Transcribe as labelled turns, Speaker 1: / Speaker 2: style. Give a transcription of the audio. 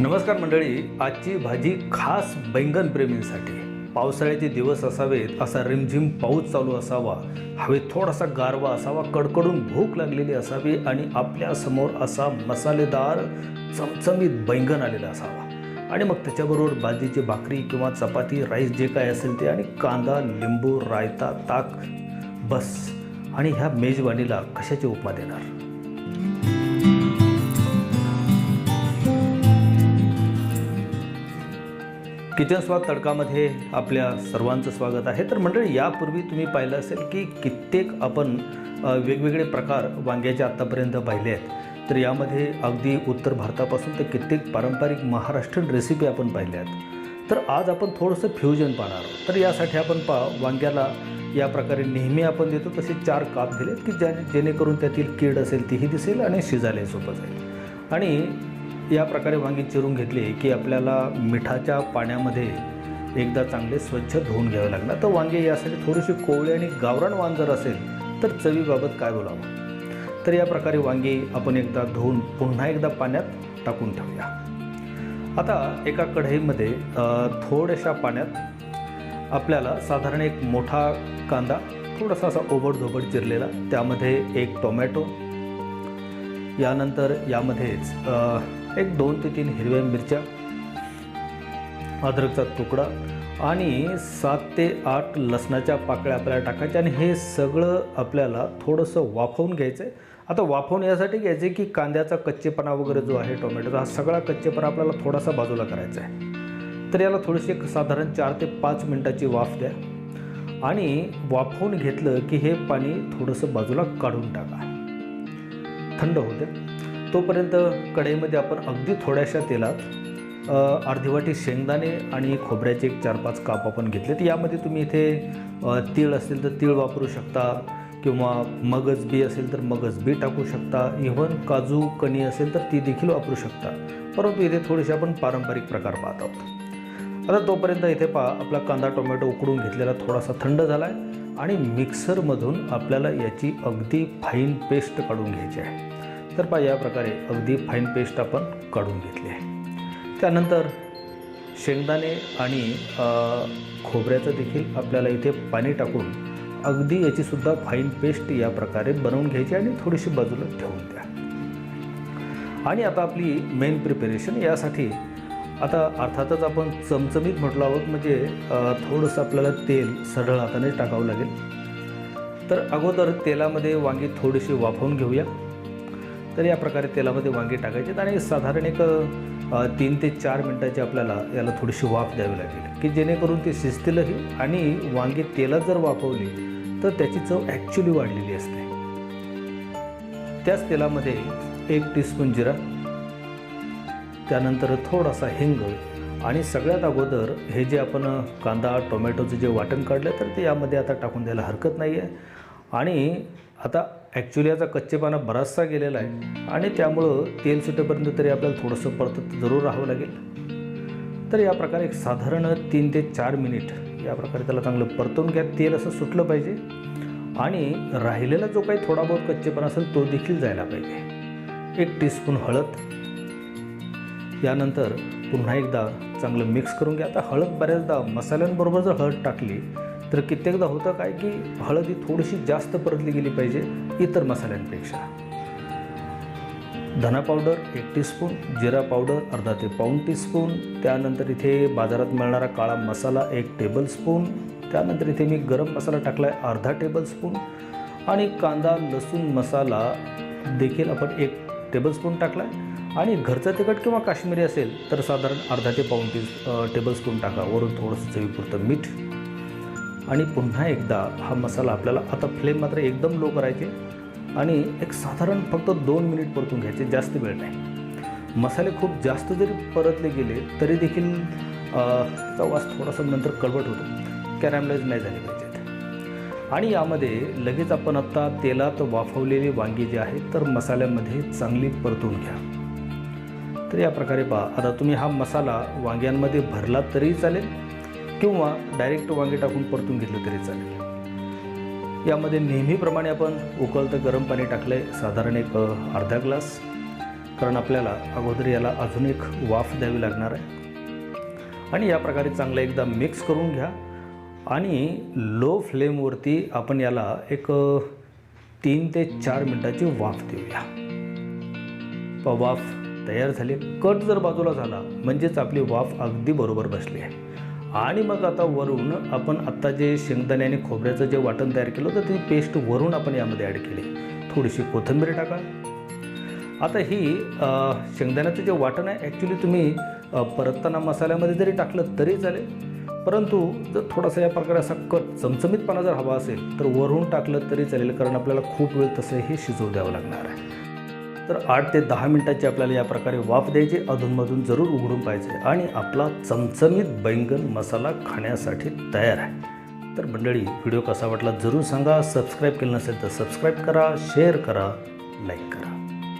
Speaker 1: नमस्कार मंडळी आजची भाजी खास बैंगन प्रेमींसाठी पावसाळ्याचे दिवस असावेत असा रिमझिम पाऊस चालू असावा हवेत थोडासा गारवा असावा कडकडून भूक लागलेली असावी आणि आपल्यासमोर असा मसालेदार चमचमीत बैंगन आलेला असावा. आणि मग त्याच्याबरोबर भाजीची भाकरी किंवा चपाती राईस जे काय असेल ते आणि कांदा लिंबू रायता ताक बस आणि ह्या मेजवानीला कशाची उपमा देणार? किचन स्वाद तडकामध्ये आपल्या सर्वांचं स्वागत आहे. तर मंडळी यापूर्वी तुम्ही पाहिलं असेल की कित्येक आपण वेगवेगळे प्रकार वांग्याचे आत्तापर्यंत पाहिले आहेत. तर यामध्ये अगदी उत्तर भारतापासून तर कित्येक पारंपरिक महाराष्ट्रीयन रेसिपी आपण पाहिल्या आहेत. तर आज आपण थोडंसं फ्युजन पाहणार तर यासाठी आपण पा वांग्याला या प्रकारे नेहमी आपण देतो तसे चार काप दिलेत की ज्या जेणेकरून त्यातील कीड असेल तीही दिसेल आणि शिजायलाही सोपं जाईल. आणि या प्रकारे वांगी चिरून घेतली की आपल्याला मिठाच्या पाण्यामध्ये एकदा चांगले स्वच्छ धुवून घ्यावे लागणार. तर वांगे यासाठी थोडीशी कोवळी आणि गावरान वांग जर असेल तर चवीबाबत काय बोलावं? तर या प्रकारे वांगी आपण एकदा धुवून पुन्हा एकदा पाण्यात टाकून ठेवूया. आता एका कढईमध्ये थोड्याशा पाण्यात आपल्याला साधारण एक मोठा कांदा थोडासा असा ओबडधोबड चिरलेला त्यामध्ये एक टोमॅटो यानंतर यामध्येच एक दोन ते तीन हिरव्या मिरच्या अद्रकचा तुकडा आणि सात ते आठ लसणाच्या पाकळ्या आपल्याला टाकायच्या आणि हे सगळं आपल्याला थोडंसं वाफवून घ्यायचं आहे आता वाफवून यासाठी घ्यायचं आहे की कांद्याचा कच्चेपणा वगैरे जो आहे टोमॅटोचा हा सगळा कच्चेपणा आपल्याला थोडासा बाजूला करायचा आहे तर याला थोडीशी एक साधारण चार ते पाच मिनटाची वाफ द्या आणि वाफवून घेतलं की हे पाणी थोडंसं बाजूला काढून टाका. थंड होते तोपर्यंत कढईमध्ये आपण अगदी थोड्याशा तेलात अर्धीवाटी अर्धी वाटी शेंगदाणे आणि खोबऱ्याचे एक चार पाच काप आपण घेतलेत. यामध्ये तुम्ही इथे तीळ असेल तर तीळ वापरू शकता किंवा मगज बी असेल तर मगज बी टाकू शकता. इव्हन काजू कणी असेल तर ती देखील वापरू शकता. परंतु इथे थोडेसे आपण पारंपरिक प्रकार पाहत आहोत. आता तोपर्यंत इथे पहा आपला कांदा टोमॅटो उकडून घेतलेला थोडासा थंड झाला आहे आणि मिक्सरमधून आपल्याला याची अगदी फाईन पेस्ट काढून घ्यायची आहे. तर पहा या प्रकारे अगदी फाईन पेस्ट आपण काढून घेतली आहे. त्यानंतर शेंगदाणे आणि खोबऱ्याचं देखील आपल्याला इथे पाणी टाकून अगदी याचीसुद्धा फाईन पेस्ट या प्रकारे बनवून घ्यायची आणि थोडीशी बाजूला ठेवून द्या. आणि आता आपली मेन प्रिपरेशन यासाठी आता अर्थातच आपण चमचमीत म्हटलो आहोत म्हणजे थोडंसं आपल्याला तेल सरळ हाताने टाकावं लागेल. तर अगोदर तेलामध्ये वांगी थोडीशी वाफवून घेऊया. तर या प्रकारे तेलामध्ये वांगी टाकायची आणि साधारण एक तीन ते चार मिनटाची आपल्याला याला थोडीशी वाफ द्यावी लागेल की जेणेकरून ती शिजतीलही आणि वांगी तेलात जर वाफवली तर त्याची चव ॲक्च्युली वाढलेली असते. त्याच तेलामध्ये एक टीस्पून जिरा त्यानंतर थोडासा हिंग आणि सगळ्यात अगोदर हे जे आपण कांदा टोमॅटोचं जे वाटण काढलं तर ते यामध्ये आता टाकून द्यायला हरकत नाही आहे आणि आता ॲक्च्युली याचा कच्चेपणा बराचसा गेलेला आहे. आणि त्यामुळं तेल सुटेपर्यंत तरी आपल्याला थोडंसं परतत जरूर राहावं लागेल. तर या प्रकारे एक साधारण तीन ते चार मिनिट या प्रकारे त्याला चांगलं परतून घ्या. तेल असं सुटलं पाहिजे. आणि राहिलेला जो काही थोडा बहुत कच्चेपणा असेल तो देखील जायला पाहिजे. एक टीस्पून हळद. यानंतर पुन्हा एकदा चांगलं मिक्स करून घ्या. आता हळद बऱ्याचदा मसाल्यांबरोबर जर हळद टाकली तर कित्येकदा होतं काय की हळद ही थोडीशी जास्त परतली गेली पाहिजे इतर मसाल्यांपेक्षा. धना पावडर एक टीस्पून जिरा पावडर अर्धा ते पाऊण टीस्पून त्यानंतर इथे बाजारात मिळणारा काळा मसाला एक टेबलस्पून त्यानंतर इथे मी गरम मसाला टाकला आहे अर्धा टेबलस्पून आणि कांदा लसूण मसाला देखील आपण एक टेबलस्पून टाकला आहे आणि घरचं तिखट किंवा काश्मीरी असेल तर साधारण अर्धा ते पाऊण टी टेबलस्पून टाका. वरून थोडंसं चवीपुरतं मीठ. आणि पुन्हा एकदा हा मसाला आपल्याला आता फ्लेम मात्र एकदम लो करायचे. आणि एक साधारण फक्त दोन मिनिट परतून घ्यायचे. जास्त वेळ नाही. मसाले खूप जास्त जरी परतले गेले तरी देखील त्याचा वास थोडासा नंतर कडवट होतो. कॅरॅमलाइज नाही झाले पाहिजेत. आणि यामध्ये लगेच आपण आत्ता तेलात वाफवलेली वांगी जी आहेत तर मसाल्यामध्ये चांगली परतून घ्या. तर या प्रकारे पहा. आता तुम्ही हा मसाला वांग्यांमध्ये भरला तरी चालेल किंवा डायरेक्ट वांगे टाकून परतून घेतलं तरी चालेल. यामध्ये नेहमीप्रमाणे आपण उकळतं गरम पाणी टाकलं आहे साधारण एक अर्धा ग्लास. कारण आपल्याला अगोदर याला अजून एक वाफ द्यावी लागणार आहे. आणि या प्रकारे चांगलं एकदा मिक्स करून घ्या. आणि लो फ्लेमवरती आपण याला एक तीन ते चार मिनटाची वाफ देऊया. प- वाफ तयार झाले. कट जर बाजूला झाला म्हणजेच आपली वाफ अगदी बरोबर बसली आहे. आणि मग आता वरून आपण आत्ता जे शेंगदाणे आणि खोबऱ्याचं जे वाटण तयार केलं होतं ती पेस्ट वरून आपण यामध्ये ॲड केली. थोडीशी कोथिंबीर टाका. आता ही शेंगदाण्याचं जे वाटण आहे ॲक्च्युली तुम्ही परतताना मसाल्यामध्ये जरी टाकलं तरी चालेल. परंतु जर थोडासा या प्रकारे असा कट चमचमीतपणा जर हवा असेल तर वरून टाकलं तरी चालेल कारण आपल्याला खूप वेळ तसं हे शिजवू द्यावं लागणार आहे. तर आठ ते दहा मिनटाची आपल्याला या प्रकारे वाफ द्यायची अधूनमधून जरूर उघडून पाहिजे आणि आपला चमचमीत बैंगन मसाला खाण्यासाठी तयार आहे. तर मंडळी व्हिडिओ कसा वाटला जरूर सांगा. सबस्क्राईब केलं नसेल तर सबस्क्राईब करा शेअर करा लाईक करा.